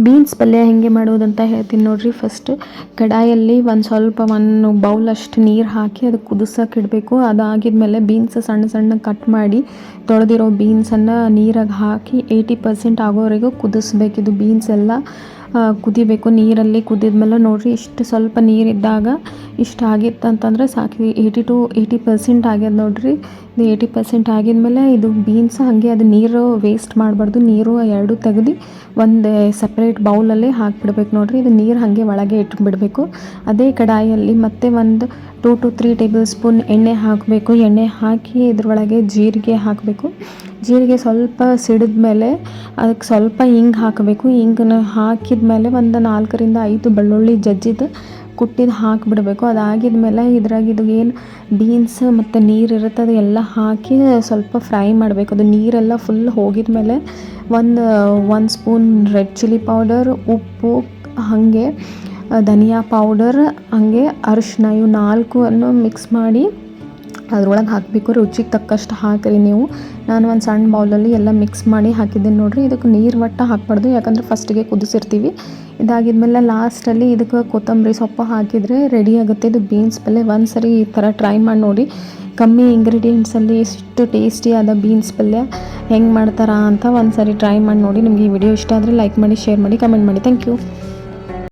Beans ಪಲ್ಯ ಹೆಂಗೆ ಮಾಡೋದಂತ ಹೇಳ್ತೀನಿ ನೋಡಿರಿ. ಫಸ್ಟ್ ಕಡಾಯಲ್ಲಿ ಒಂದು ಸ್ವಲ್ಪ ಒಂದು ಬೌಲ್ ಅಷ್ಟು ನೀರು ಹಾಕಿ ಅದು ಕುದಿಸೋಕೆ ಇಡಬೇಕು. ಅದಾಗಿದ್ಮೇಲೆ ಬೀನ್ಸ್ ಸಣ್ಣ ಸಣ್ಣ ಕಟ್ ಮಾಡಿ ತೊಳೆದಿರೋ ಬೀನ್ಸನ್ನು ನೀರಾಗ ಹಾಕಿ ಏಯ್ಟಿ ಪರ್ಸೆಂಟ್ ಆಗೋವರೆಗೂ ಕುದಿಸ್ಬೇಕಿದು ಬೀನ್ಸ್ ಎಲ್ಲ ಕುದಿಬೇಕು. ನೀರಲ್ಲಿ ಕುದಿದ್ಮೇಲೆ ನೋಡಿರಿ, ಇಷ್ಟು ಸ್ವಲ್ಪ ನೀರಿದ್ದಾಗ ಇಷ್ಟು ಆಗಿತ್ತು ಅಂತಂದರೆ ಸಾಕು ಏಯ್ಟಿ ಟು ಏಯ್ಟಿ ಪರ್ಸೆಂಟ್ ಆಗ್ಯದ ನೋಡಿರಿ. ಇದು ಏಯ್ಟಿ ಪರ್ಸೆಂಟ್ ಆಗಿದ್ಮೇಲೆ ಇದು ಬೀನ್ಸ್ ಹಾಗೆ ಅದು ನೀರು ವೇಸ್ಟ್ ಮಾಡಬಾರ್ದು. ನೀರು ಎರಡು ತೆಗೆದು ಒಂದು ಸಪ್ರೇಟ್ ಬೌಲಲ್ಲಿ ಹಾಕಿಬಿಡ್ಬೇಕು ನೋಡಿರಿ. ಇದು ನೀರು ಹಾಗೆ ಒಳಗೆ ಇಟ್ಬಿಡಬೇಕು. ಅದೇ ಕಡಾಯಲ್ಲಿ ಮತ್ತೆ ಒಂದು two to three tablespoon ಎಣ್ಣೆ ಹಾಕಬೇಕು. ಎಣ್ಣೆ ಹಾಕಿ ಇದ್ರೊಳಗೆ ಜೀರಿಗೆ ಹಾಕಬೇಕು. ಜೀರಿಗೆ ಸ್ವಲ್ಪ ಸಿಡಿದ ಮೇಲೆ ಅದಕ್ಕೆ ಸ್ವಲ್ಪ ಹಿಂಗೆ ಹಾಕಬೇಕು. ಹಿಂಗನ್ನು ಹಾಕಿದ ಮೇಲೆ ಒಂದು ನಾಲ್ಕರಿಂದ ಐದು ಬೆಳ್ಳುಳ್ಳಿ ಜಜ್ಜಿದ್ದು ಕುಟ್ಟಿದ್ದು ಹಾಕಿಬಿಡಬೇಕು. ಅದಾಗಿದ ಮೇಲೆ ಇದ್ರಾಗ ಇದು ಏನು ಬೀನ್ಸ್ ಮತ್ತು ನೀರು ಇರುತ್ತೆ, ಅದು ಎಲ್ಲ ಹಾಕಿ ಸ್ವಲ್ಪ ಫ್ರೈ ಮಾಡಬೇಕು. ಅದು ನೀರೆಲ್ಲ ಫುಲ್ ಹೋಗಿದ ಮೇಲೆ ಒಂದು ಒಂದು ಸ್ಪೂನ್ ರೆಡ್ ಚಿಲ್ಲಿ ಪೌಡರ್ ಉಪ್ಪು, ಹಾಗೆ, ಧನಿಯಾ ಪೌಡರ್ ಹಾಗೆ ಅರಿಶಿನ ಇವು ನಾಲ್ಕನ್ನು ಮಿಕ್ಸ್ ಮಾಡಿ ಅದ್ರೊಳಗೆ ಹಾಕಬೇಕು, ರುಚಿಗೆ ತಕ್ಕಷ್ಟು ಹಾಕಿರಿ ನೀವು. ನಾನು ಒಂದು ಸಣ್ಣ ಬೌಲಲ್ಲಿ ಎಲ್ಲ ಮಿಕ್ಸ್ ಮಾಡಿ ಹಾಕಿದ್ದೀನಿ ನೋಡಿರಿ. ಇದಕ್ಕೆ ನೀರು ಒಟ್ಟು ಹಾಕ್ಬಾರ್ದು, ಯಾಕಂದ್ರೆ ಫಸ್ಟಿಗೆ ಕುದಿಸಿರ್ತೀವಿ. ಇದಾಗಿದ್ಮೇಲೆ ಲಾಸ್ಟಲ್ಲಿ ಇದಕ್ಕೆ ಕೊತ್ತಂಬರಿ ಸೊಪ್ಪು ಹಾಕಿದರೆ ರೆಡಿ ಆಗುತ್ತೆ. ಇದು ಬೀನ್ಸ್ ಪಲ್ಯ ಒಂದು ಸರಿ ಈ ಥರ ಟ್ರೈ ಮಾಡಿ ನೋಡಿ. ಕಮ್ಮಿ ಇಂಗ್ರೀಡಿಯೆಂಟ್ಸಲ್ಲಿ ಇಷ್ಟು ಟೇಸ್ಟಿಯಾದ ಬೀನ್ಸ್ ಪಲ್ಯ ಹೆಂಗೆ ಮಾಡ್ತಾರಾ ಅಂತ ಒಂದು ಸರಿ ಟ್ರೈ ಮಾಡಿ ನೋಡಿ. ನಿಮಗೆ ಈ ವಿಡಿಯೋ ಇಷ್ಟ ಆದರೆ ಲೈಕ್ ಮಾಡಿ ಶೇರ್ ಮಾಡಿ ಕಮೆಂಟ್ ಮಾಡಿ. Thank you